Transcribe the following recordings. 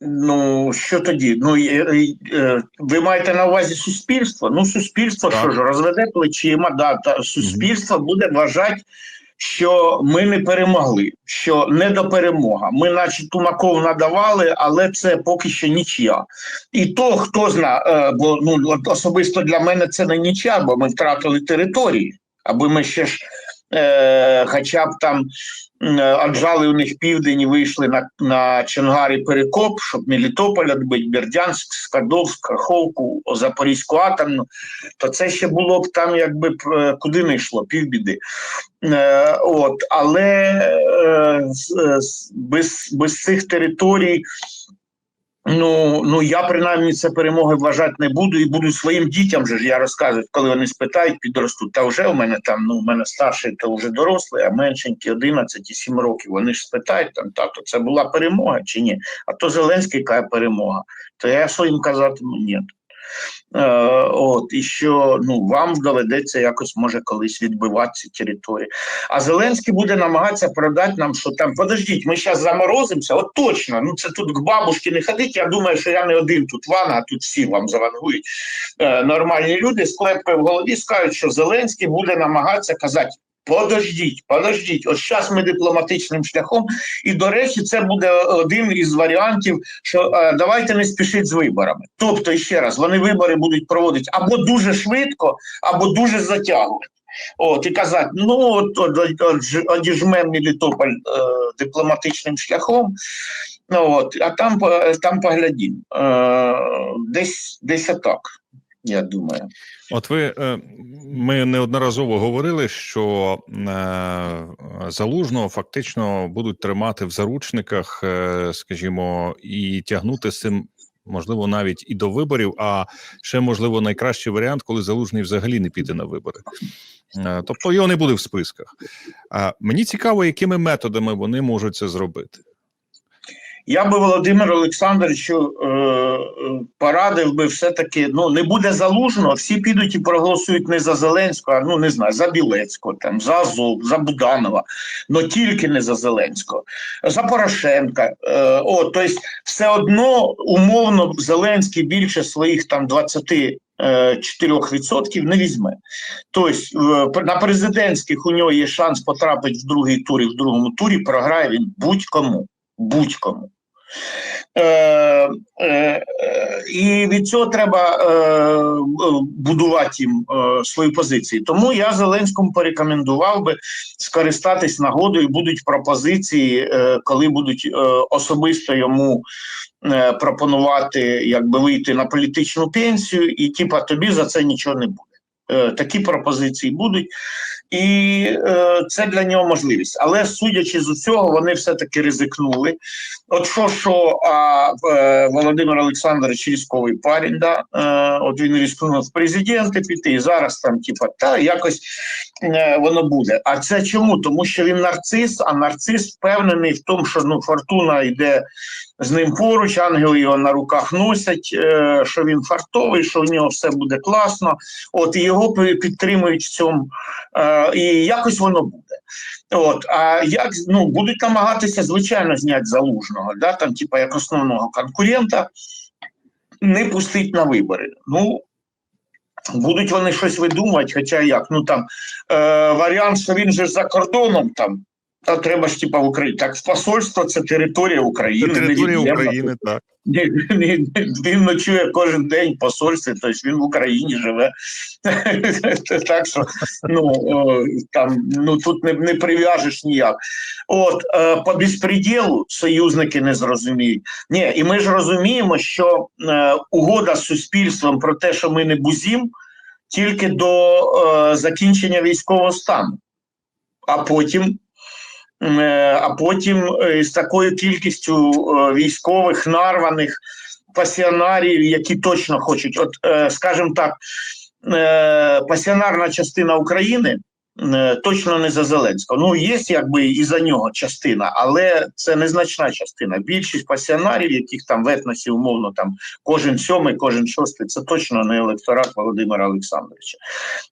Ну, що тоді? Ну, е, е, ви маєте на увазі суспільство? Ну, суспільство Так. що ж, розведе плечима, да, та, суспільство буде вважати, що ми не перемогли, що не до перемога. Ми, наче тумаков надавали, але це поки що нічия. І то, хто зна, е, бо ну, особисто для мене це не нічия, бо ми втратили території, аби ми ще ж е, хоча б там е, у них південь і вийшли на, на Чонгарі Перекоп, щоб Мелітополь відбити, Бердянськ, Скадовськ, Каховку, Запорізьку атомну, то це ще було б там, якби е, куди не йшло, півбіди. Е, от, але е, з- без, без цих територій. Ну, ну я принаймні це перемоги вважати не буду і буду своїм дітям же ж я розказую, коли вони спитають, підростуть. Та вже у мене там, ну, у мене старший, то вже дорослий, а меншенький 11 і 7 років. Вони ж спитають там, тато, це була перемога чи ні? А то Зеленський каже перемога. То я своїм казатиму ні. Е, от, і що ну, вам доведеться якось може колись відбивати ці території. А Зеленський буде намагатися продати нам, що там, подождіть, ми зараз заморозимося, от точно, ну це тут к бабушці не ходить, я думаю, що я не один тут ван, а тут всі вам завангують. Е, нормальні люди з клепкою в голові скажуть, що Зеленський буде намагатися казати, подождіть, подождіть, от зараз ми дипломатичним шляхом, і, до речі, це буде один із варіантів, що е, давайте не спішіть з виборами. Тобто, ще раз, вони вибори будуть проводити або дуже швидко, або дуже затягувати. От, і казати, ну от, от, от, от одіжмем Мелітополь е, дипломатичним шляхом, ну от, а там, по- там поглядім. Е, десь, десь отак, я думаю. От ви е, ми неодноразово говорили, що е, залужного фактично будуть тримати в заручниках, е, скажімо, і тягнути з цим. Можливо, навіть і до виборів, а ще можливо найкращий варіант, коли залужний взагалі не піде на вибори. Тобто його не буде в списках. Мені цікаво, якими методами вони можуть це зробити. Я би Володимиру Олександровичу е, е, порадив би все-таки, ну не буде залужного, всі підуть і проголосують не за Зеленського, а ну не знаю, за Білецького, там, за Азов, за Буданова, але тільки не за Зеленського, за Порошенка. Е, о, тобто, все одно умовно Зеленський більше своїх там 20 е, 4% не візьме. Тобто е, на президентських у нього є шанс потрапити в другий тур і в другому турі програє він будь-кому. Будь-кому. Е, е, і від цього треба е, будувати їм е, свої позиції. Тому я Зеленському порекомендував би скористатись нагодою. Будуть пропозиції, е, коли будуть е, особисто йому е, пропонувати якби вийти на політичну пенсію, і типа тобі за це нічого не буде. Е, такі пропозиції будуть. І е, це для нього можливість. Але судячи з усього, вони все-таки ризикнули. От що, що а, е, Володимир Олександрович військовий парень, да, е, от він ризикнув в президенти піти, і зараз там, типа, та якось е, воно буде. А це чому? Тому що він нарцис, а нарцис впевнений в тому, що ну, фортуна йде з ним поруч, ангели його на руках носять, е, що він фартовий, що в нього все буде класно. От і його підтримують в цьому, е, і якось воно буде. От, а як ну будуть намагатися звичайно зняти залужного, да, там, типа як основного конкурента, не пустить на вибори. Ну будуть вони щось видумувати, хоча як, ну там е, варіант, що він же за кордоном там. Та треба ж типа в Україні. Так, в посольство це територія України. Територія. України, так. Він ночує кожен день в посольстві, тобто він в Україні живе. так що ну, там, ну, тут не, не прив'яжеш ніяк. От, е, по безпреділу союзники не зрозуміють. Ні, і ми ж розуміємо, що е, угода з суспільством про те, що ми не бузім, тільки до е, закінчення військового стану. А потім а потім е, з такою кількістю е, військових нарваних пасіонарів, які точно хочуть, от, е, скажімо так, е, пасіонарна частина України е, точно не за Зеленського. Ну, є якби і за нього частина, але це незначна частина. Більшість пасіонарів, яких там в етносі, умовно, там кожен сьомий, кожен шостий, це точно не електорат Володимира Олександровича.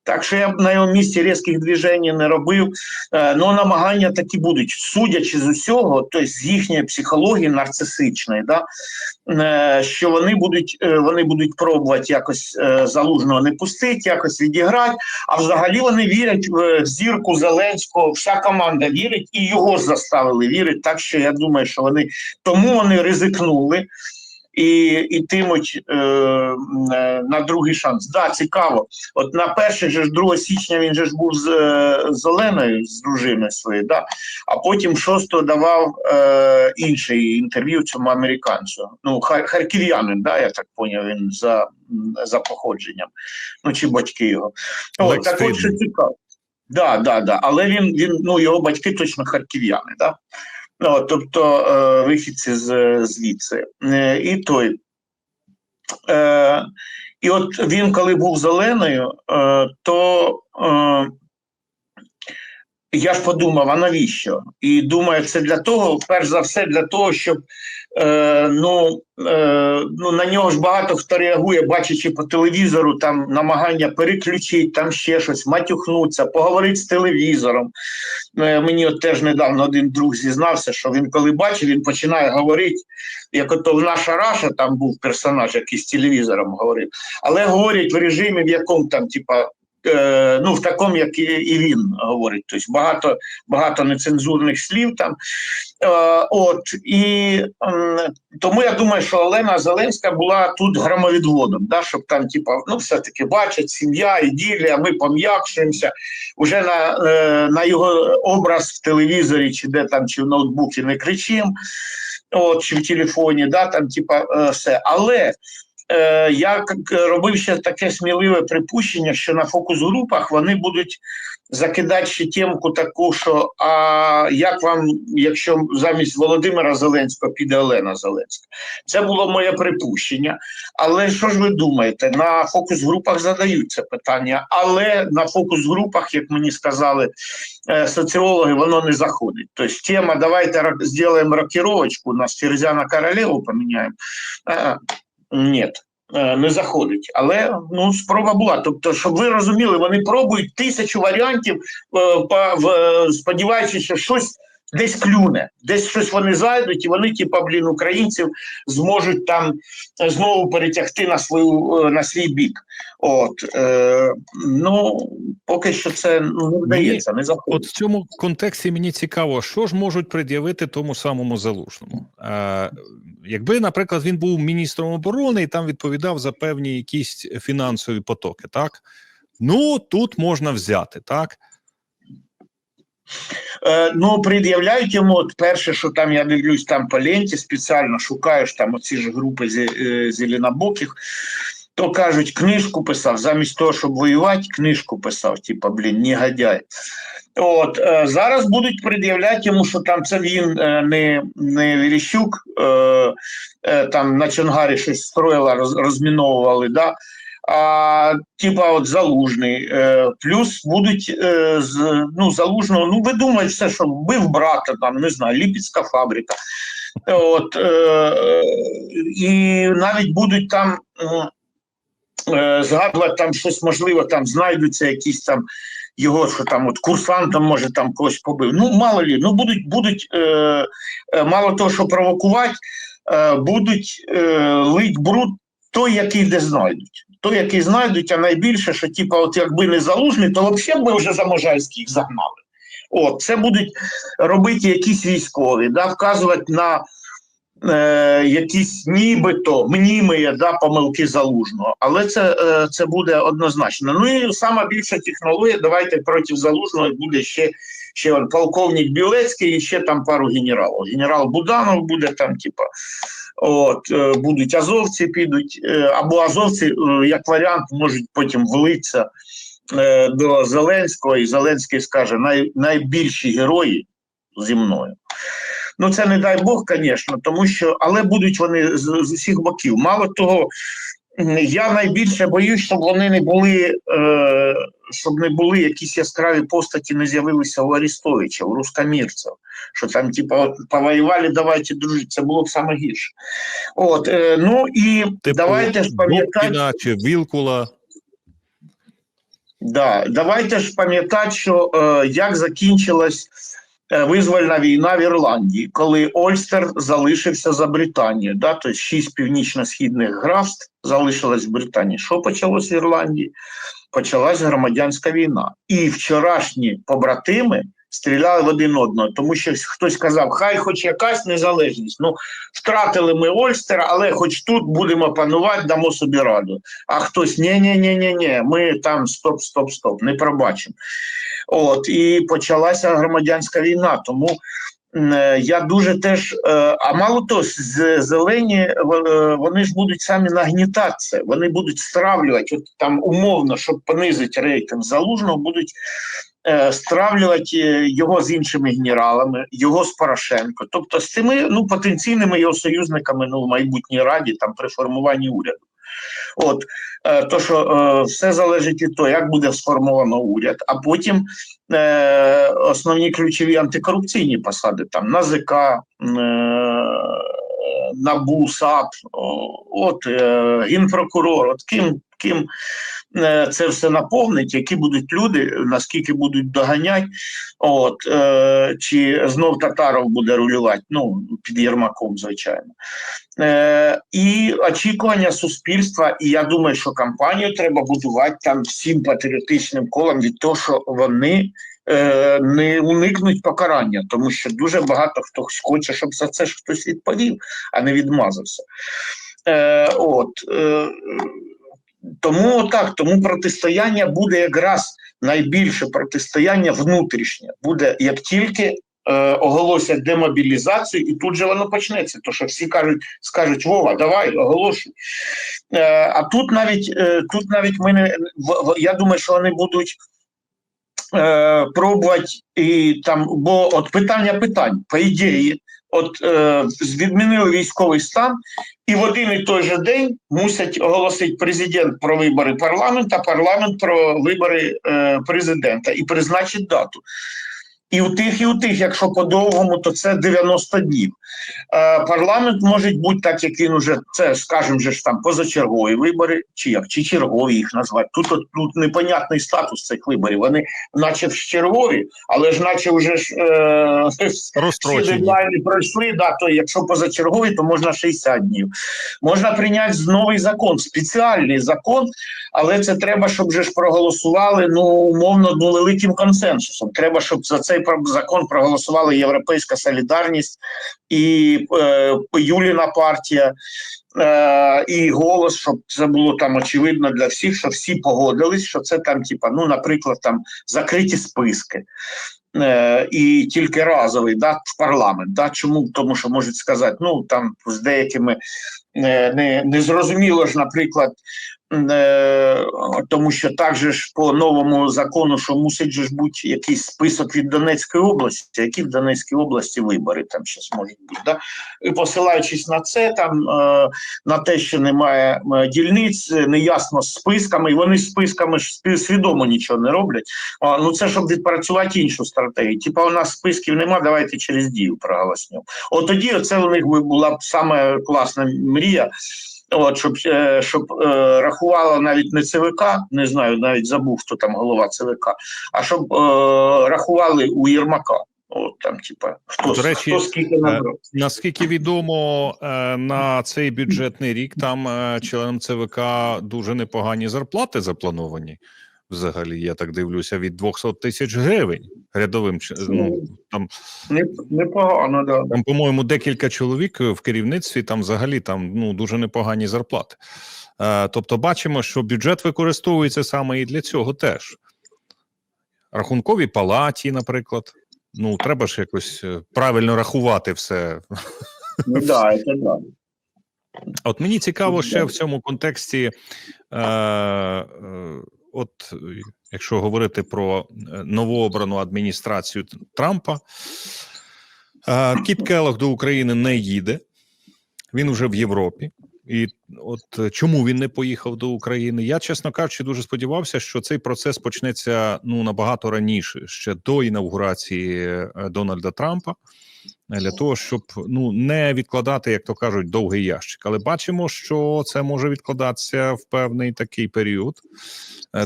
Так що я б на його місці різких движень не робив. Е, Ну, намагання такі будуть, судячи з усього, тобто з їхньої психології нарцисичної, да, е, що вони будуть, е, вони будуть пробувати якось е, залужного не пустити, якось відіграти. А взагалі вони вірять в зірку Зеленського. Вся команда вірить і його заставили вірити. Так що я думаю, що вони тому вони ризикнули. І ітимуть тимуть е, на другий шанс. Да, цікаво. От на перший же ж 2 січня він же ж був з, е, з дружиною своєю, да? а потім 6 давав е, інше інтерв'ю цьому американцю. Ну, хар- харків'янин, да, я так поняв, він за, за походженням. Ну, чи батьки його. Лекс так от що цікаво. Да, да, да. Але він, він, ну, його батьки точно харків'яни, да? Ну, тобто е, вихідці з звідси. Е, і той. Е, і от він, коли був зеленою, е, то е, я ж подумав, а навіщо? І думаю, це для того, перш за все, для того, щоб е, ну, е, ну, на нього ж багато хто реагує, бачачи по телевізору там намагання переключити, там ще щось, матюхнутися, поговорити з телевізором. Е, мені от теж недавно один друг зізнався, що він коли бачив, він починає говорити, як ото в наша Раша там був персонаж, який з телевізором говорив, але говорять в режимі, в якому там, типа. Е, Ну, в такому, як і, він говорить, тобто багато, багато нецензурних слів там. Е, от і тому я думаю, що Олена Зеленська була тут громовідводом, да, щоб там, типа, ну, все-таки бачать сім'я, іділія, ми пом'якшуємося. Уже на, е, на його образ в телевізорі, чи де там, чи в ноутбуці не кричимо, от, чи в телефоні, да, там, типа, все. Але е, я к- робив ще таке сміливе припущення, що на фокус-групах вони будуть закидати ще темку таку, що а як вам, якщо замість Володимира Зеленського піде Олена Зеленська? Це було моє припущення. Але що ж ви думаєте? На фокус-групах задають це питання, але на фокус-групах, як мені сказали е, соціологи, воно не заходить. Тобто тема давайте зробимо рокіровочку, на Ферзя на королеву поміняємо. Ні. е, Не заходить, але ну спроба була. Тобто, щоб ви розуміли, вони пробують тисячу варіантів, е, е, сподіваючись, що щось десь клюне, десь щось вони зайдуть, і вони, типа, блін, українців зможуть там знову перетягти на свою е, на свій бік. От е, ну поки що це ну, не вдається, не От в цьому контексті мені цікаво, що ж можуть пред'явити тому самому залужному. Е, якби, наприклад, він був міністром оборони і там відповідав за певні якісь фінансові потоки, так ну тут можна взяти, так Е, ну, пред'являють йому, от перше, що там я дивлюсь там по ленті, спеціально шукаєш там оці ж групи е, зеленобоких, то кажуть, книжку писав, замість того, щоб воювати, книжку писав, типа, блін, негодяй. От, е, зараз будуть пред'являти йому, що там це він не, не Верещук, там на Чонгарі щось строїла, роз, розміновували, да? А типа от залужний. Е, плюс будуть е, з ну, залужного. Ну, ви думаєте, все, що вбив брата, там не знаю, Ліпецька фабрика. От, е, і навіть будуть там е, згадувати там щось можливо, там знайдуться якісь там. Його що там, от курсантом, може, там когось побив. Ну, мало лі, ну будуть, будуть е, е, мало того, що провокувати, е, будуть е, лить бруд той, який де знайдуть. Той, який знайдуть, а найбільше, що типа, от якби не залужний, то взагалі б вже за Можайських загнали. От, це будуть робити якісь військові, да, вказувати на е, якісь нібито мнімі да, помилки залужного. Але це, е, це буде однозначно. Ну і сама більша технологія, давайте проти залужного буде ще. Ще полковник Білецький і ще там пару генералів. Генерал Буданов буде там, типа, От, е, будуть азовці, підуть, е, або азовці, е, як варіант, можуть потім влитися до Зеленського, і Зеленський скаже, най, найбільші герої зі мною. Ну, це не дай Бог, звісно, тому що, але будуть вони з, з усіх боків. Мало того, я найбільше боюсь, щоб вони не були, е, щоб не були якісь яскраві постаті, не з'явилися у Арістовича, у рускомірців. Що там, типа, от повоювали, давайте дружити. Це було б саме гірше. От, е, ну і Типу, давайте ж пам'ятати. Чи Вілкула. Да, давайте ж пам'ятати, що е, як закінчилась е, визвольна війна в Ірландії, коли Ольстер залишився за Британією. Да, тобто шість північно-східних графств залишилось в Британії. Що почалось в Ірландії? Почалась громадянська війна. І вчорашні побратими стріляли в один одного, тому що хтось сказав, хай хоч якась незалежність. Ну, втратили ми Ольстер, але хоч тут будемо панувати, дамо собі раду. А хтось ні ні ні ні ні ми там стоп, стоп, стоп, не пробачимо. От і почалася громадянська війна. Тому е, я дуже теж, е, а мало того, зелені е, вони ж будуть самі нагнітати це, вони будуть стравлювати, от там умовно, щоб понизити рейтинг залужного, будуть стравлювати е, його з іншими генералами, його з Порошенко, тобто з цими ну потенційними його союзниками ну, в майбутній раді там при формуванні уряду. От е, то, що е, все залежить від того, як буде сформовано уряд, а потім е, основні ключові антикорупційні посади там НАЗК, е, НАБУ, САП, от е, генпрокурор, от ким, ким е, це все наповнить, які будуть люди, наскільки будуть доганяти, от, е, чи знов Татаров буде рулювати, ну, під Єрмаком, звичайно. Е, і очікування суспільства, і я думаю, що кампанію треба будувати там всім патріотичним колом від того, що вони е, не уникнуть покарання, тому що дуже багато хто хоче, щоб за це ж хтось відповів, а не відмазався. Е, от, е, тому так, тому протистояння буде якраз найбільше протистояння внутрішнє. Буде як тільки е, оголосять демобілізацію, і тут же воно почнеться. То що всі кажуть, скажуть Вова, давай оголошуй. Е, а тут навіть е, тут навіть ми не я думаю, що вони будуть. Пробувати і там, бо от питання питань, по ідеї, от е, відмінили військовий стан, і в один і той же день мусять оголосити президент про вибори парламенту, а парламент про вибори е, президента і призначить дату. І у тих, і у тих, якщо по-довгому, то це 90 днів. Е, парламент може бути так, як він уже це, скажімо, же ж там позачергові вибори, чи як, чи чергові їх назвати. Тут, от, тут непонятний статус цих виборів. Вони наче ж чергові, але ж наче вже ж е, всі дедлайни пройшли, да, то якщо позачергові, то можна 60 днів. Можна прийняти новий закон, спеціальний закон, але це треба, щоб вже ж проголосували ну умовно ну, великим консенсусом. Треба, щоб за цей закон проголосували Європейська Солідарність і е, Юліна партія. Е, і голос, щоб це було там очевидно для всіх, що всі погодились, що це там, типа, ну, наприклад, там закриті списки. Е, і тільки разовий да, в парламент. Да? Чому? Тому що можуть сказати, ну там з деякими не, не зрозуміло ж, наприклад, е, тому що так же ж по новому закону, що мусить же ж бути якийсь список від Донецької області, які в Донецькій області вибори там щось можуть бути. Да? І посилаючись на це, там е, на те, що немає е, дільниць, е, неясно з списками, і вони з списками ж свідомо нічого не роблять. А, ну це щоб відпрацювати іншу стратегію. Типа у нас списків нема, давайте через дію проголоснемо. От тоді це у них була б саме класна мрія. От, щоб, е, щоб е, рахувало навіть не ЦВК, не знаю, навіть забув, хто там голова ЦВК, а щоб е, рахували у Єрмака. От там, типа, хто, До речі, хто скільки набрав. Наскільки відомо, е, на цей бюджетний рік там е, членам ЦВК дуже непогані зарплати заплановані. Взагалі, я так дивлюся, від 200 тисяч гривень рядовим. Ну, там, Не, непогано, да. там, по-моєму, декілька чоловік в керівництві там взагалі там ну дуже непогані зарплати. Е, тобто, бачимо, що бюджет використовується саме і для цього теж. Рахунковій палаті, наприклад. Ну, треба ж якось е, правильно рахувати все. Ну, да, це да. От мені цікаво ще в цьому контексті, е, е, от е, якщо говорити про е, новообрану адміністрацію Трампа, е, Кіт Келлог до України не їде, він вже в Європі. І от е, чому він не поїхав до України? Я, чесно кажучи, дуже сподівався, що цей процес почнеться ну набагато раніше, ще до інаугурації е, Дональда Трампа, е, для того, щоб ну не відкладати, як то кажуть, довгий ящик. Але бачимо, що це може відкладатися в певний такий період.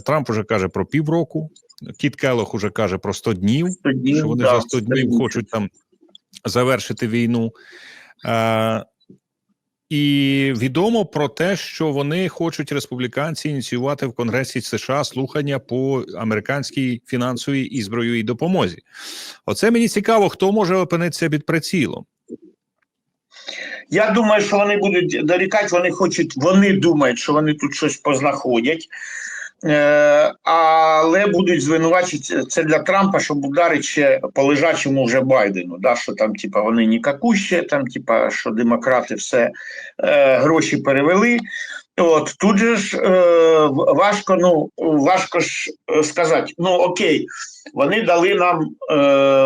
Трамп уже каже про півроку. Кіт Келох уже каже про 100 днів Тоді, що вони да, за 100 днів хочуть там завершити війну. І відомо про те, що вони хочуть республіканці ініціювати в Конгресі США слухання по американській фінансовій і збройовій допомозі. Оце мені цікаво, хто може опинитися під прицілом. Я думаю, що вони будуть дорікати, вони хочуть, вони думають, що вони тут щось познаходять. Е, але будуть звинувачити це для Трампа, щоб ударити ще по лежачому вже Байдену. Да, що там, типа, вони нікакущі, там, типа, що демократи все е, гроші перевели. От тут же ж е, важко, ну важко ж е, сказати. Ну окей, вони дали нам е,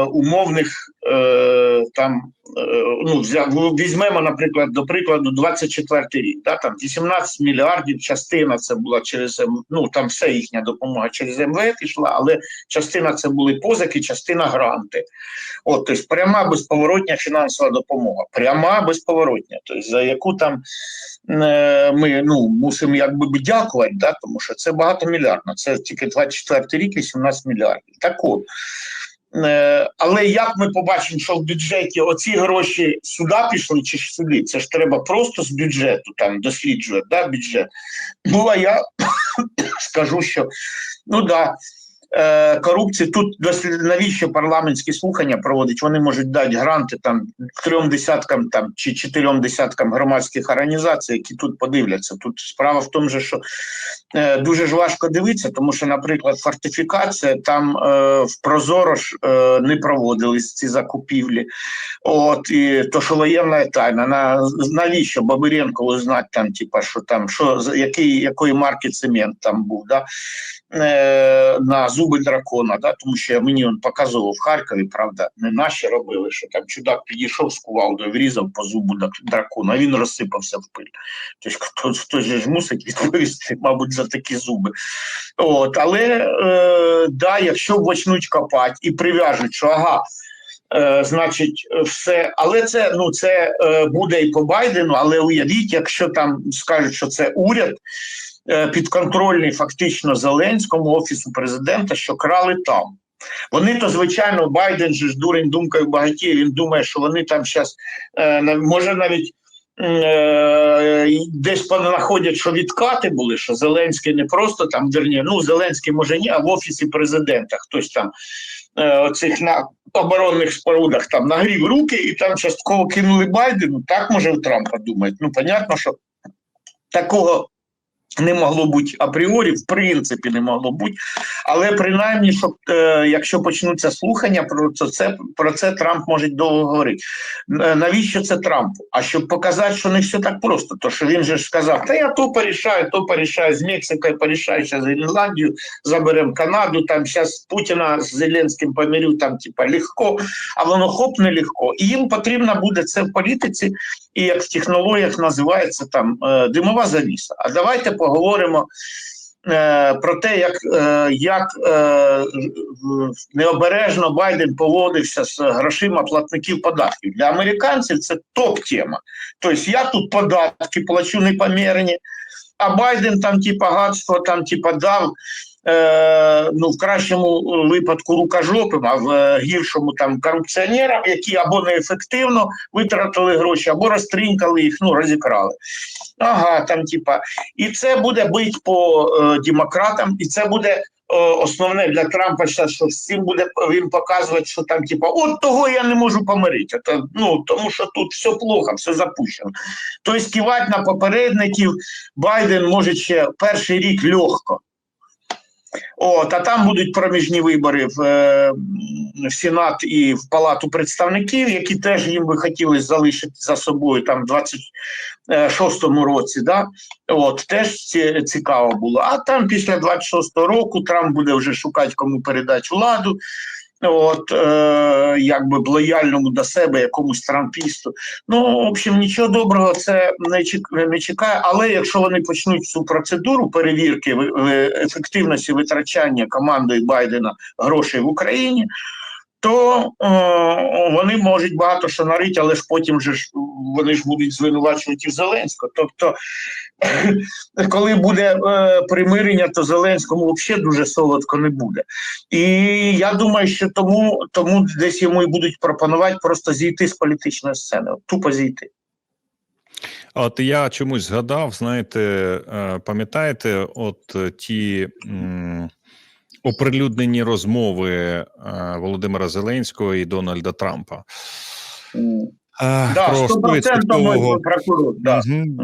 умовних е, там. е, Ну, візьмемо, наприклад, до прикладу, 24 рік. Да, там 18 мільярдів. Частина це була через ну там все їхня допомога через МВФ ішла, але частина це були позики, частина гранти. От, тобто пряма безповоротня фінансова допомога, пряма безповоротня, тобто за яку там е, ми ну, мусимо якби дякувати, да, тому що це багатомільярдно. Це тільки 24 рік, 18 мільярдів. Так от. Е, але як ми побачимо, що в бюджеті оці гроші сюди пішли чи ж сюди? Це ж треба просто з бюджету там досліджувати, да, бюджет. Ну а я скажу, що ну да, е, корупції тут навіщо парламентські слухання проводить? Вони можуть дати гранти там трьом десяткам там чи чотирьом десяткам громадських організацій, які тут подивляться. Тут справа в тому, що е, дуже ж важко дивитися, тому що, наприклад, фортифікація там е, в Прозоро ж е, не проводились ці закупівлі. От і то, що воєнна тайна, на навіщо Бабиренко узнати там, типа, що там, що який якої марки цемент там був, да? е, на зуби дракона, да? тому що мені він показував в Харкові, правда, не наші робили, що там чудак підійшов з кувалдою, врізав по зубу дракона, а він розсипався в пиль. Тобто хтось, хтось ж мусить відповісти, мабуть, за такі зуби. От, але е, да, якщо почнуть копати і прив'яжуть, що ага. Е, значить, все, але це ну це е, буде і по Байдену. Але уявіть, якщо там скажуть, що це уряд підконтрольний фактично Зеленському офісу президента, що крали там. Вони то, звичайно, Байден же ж дурень думкою багатіє. Він думає, що вони там зараз е, може навіть. Е, десь понаходять, що відкати були, що Зеленський не просто там верні, ну Зеленський може ні, а в офісі президента хтось там е, оцих на оборонних спорудах там нагрів руки і там частково кинули Байдену. Так може у Трампа думають. Ну, понятно, що такого не могло бути апріорі, в принципі, не могло бути. Але принаймні, щоб е, якщо почнуться слухання про це, про це Трамп може довго говорити. Е, Навіщо це Трампу? А щоб показати, що не все так просто. То що він же ж сказав, та я то порішаю, то порішаю з Мексикою, порішаю зараз Гренландію, заберемо Канаду, там зараз Путіна з Зеленським помирю, там типа легко, а воно хоп не легко. І їм потрібно буде це в політиці, і як в технологіях називається там е, димова завіса. А давайте поговоримо е, про те, як, е, як е, необережно Байден поводився з грошима платників податків. Для американців це топ-тема. Тобто я тут податки плачу непомірні, а Байден там, типа, гадство, там, типа, дав. Е, ну, в кращому випадку рукожопим, а в гіршому там корупціонерам, які або неефективно витратили гроші, або розтринкали їх, ну розікрали. Ага, там, типа, і це буде бить по е, демократам, і це буде. е, Основне для Трампа що всім буде він показувати, що там, типа, от того я не можу помирити. Це, ну, тому що тут все плохо, все запущено. Тобто кивати на попередників Байден може ще перший рік легко. От, а там будуть проміжні вибори в, е, в Сенат і в Палату представників, які теж їм би хотілося залишити за собою там в 26-му році. Да? От, теж ці, цікаво було. А там після 26-го року Трамп буде вже шукати, кому передати владу. От е, якби лояльному до себе якомусь трампісту. Ну, в общем, нічого доброго це не чекає. Але якщо вони почнуть цю процедуру перевірки ефективності витрачання командою Байдена грошей в Україні. То е, вони можуть багато що нарити, але ж потім же ж вони ж будуть звинувачувати і Зеленського. Тобто, коли буде е, примирення, то Зеленському взагалі дуже солодко не буде. І я думаю, що тому, тому десь йому і будуть пропонувати просто зійти з політичної сцени, тупо зійти. От я чомусь згадав, знаєте, е, пам'ятаєте, от е, ті м, оприлюднені розмови е, Володимира Зеленського і Дональда Трампа. Е, Да, про 100% 100% прокурор. Да.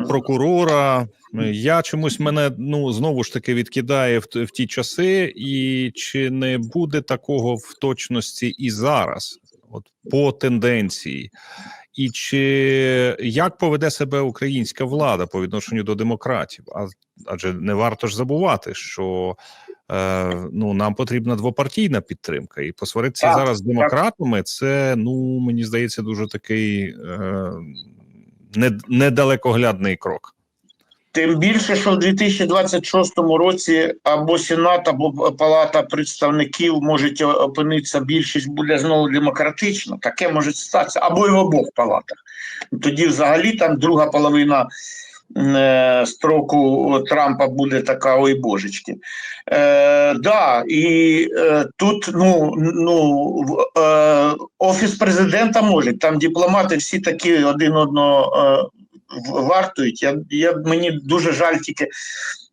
Прокурора. Я чомусь мене ну знову ж таки відкидає в, в ті часи, і чи не буде такого в точності і зараз, от по тенденції, і чи як поведе себе українська влада по відношенню до демократів? А адже не варто ж забувати, що ну нам потрібна двопартійна підтримка, і посваритися Так, зараз з демократами, це ну мені здається дуже такий е, не, недалекоглядний крок. Тим більше, що в 2026 році або Сенат, або Палата представників можуть опинитися, більшість буде знову демократична. Таке може статися, або і в обох палатах. Тоді, взагалі, там друга половина е, строку Трампа буде така, ой божечки. Е, да, і е, тут ну, ну, е, офіс президента може, там дипломати всі такі один одного. Е, вартують. Я, я мені дуже жаль тільки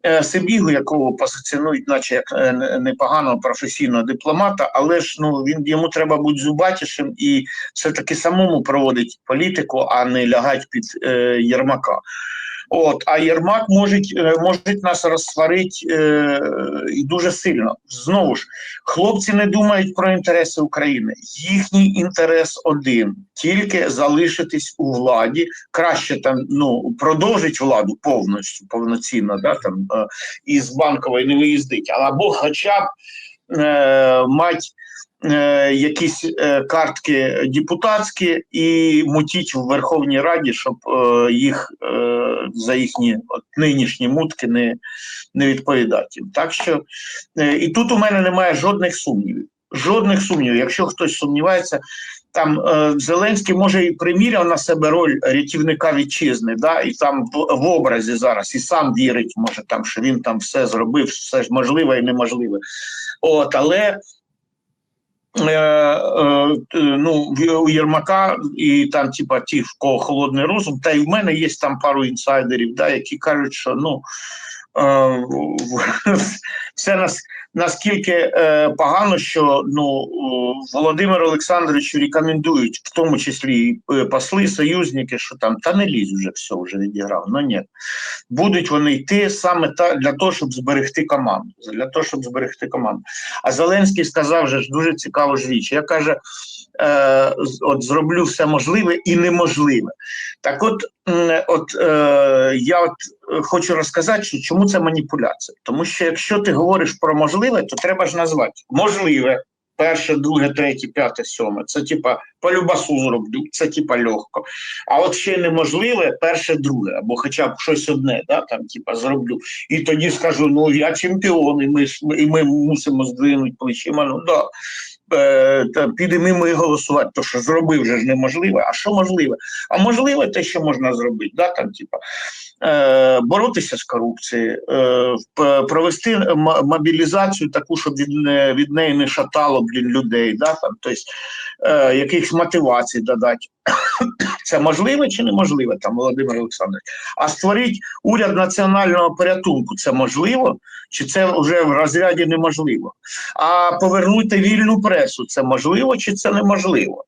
е, якого позиціонують, наче як е, непоганого професійного дипломата, але ж ну він йому треба бути зубатішим і все-таки самому проводить політику, а не лягать під е, Єрмака. От, а Єрмак може, можуть нас розсварити е, дуже сильно. Знову ж, хлопці не думають про інтереси України. Їхній інтерес один тільки залишитись у владі, краще там ну продовжить владу повністю, повноцінно, да там е, із банкової не виїздить, або хоча б е, мать. Е, Якісь е, картки депутатські і мутіть в Верховній Раді, щоб е, їх за їхні от, нинішні мутки не, не відповідати їм. Так що і тут у мене немає жодних сумнівів. Жодних сумнівів. Якщо хтось сумнівається, там е, Зеленський може і приміряв на себе роль рятівника вітчизни, да, і там в, в образі зараз і сам вірить, може там, що він там все зробив, все ж можливе і неможливе. От, але ну, у Єрмака і там, типа, ті, в кого холодний розум, та й в мене є там пару інсайдерів, да, які кажуть, що ну. Е, в- нас наскільки е, погано, що ну Володимиру Олександровичу рекомендують, в тому числі і е, посли, союзники, що там та не лізь вже все вже відіграв. Ну ні, будуть вони йти саме та для того, щоб зберегти команду. Для того, щоб зберегти команду. А Зеленський сказав же ж дуже цікаву ж річ. Я каже, е, от зроблю все можливе і неможливе. Так, от, от е, я от е, хочу розказати, що чому це маніпуляція. Тому що якщо ти говориш про можливе, то треба ж назвати можливе. Перше, друге, третє, п'яте, сьоме. Це типа по любасу зроблю, це типа легко. А от ще неможливе, перше, друге, або хоча б щось одне, да, там, типа, зроблю. І тоді скажу: ну я чемпіон, і ми, і ми мусимо здвинути плечима. Ну да. Е, підемо і голосувати, то що зробив вже ж неможливе. А що можливе? А можливе те, що можна зробити, да, там, типа, е, боротися з корупцією, е, провести мобілізацію таку, щоб від, від неї не шатало блін, людей, да, там, тобто, е, якихось мотивацій додати. Це можливе чи неможливе, там, Володимир Олександрович? А створити уряд національного порятунку це можливо, чи це вже в розряді неможливо? А повернути вільну пресу це можливо чи це неможливо?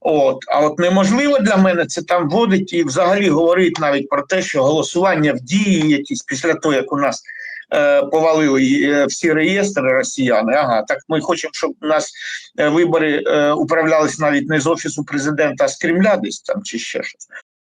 От, а от неможливо для мене це там вводить і взагалі говорить навіть про те, що голосування в дії якісь після того, як у нас повалили е, всі реєстри росіяни. Ага, так ми хочемо, щоб у нас е, вибори е, управлялись навіть не з офісу президента, а з Кремля десь там чи ще щось.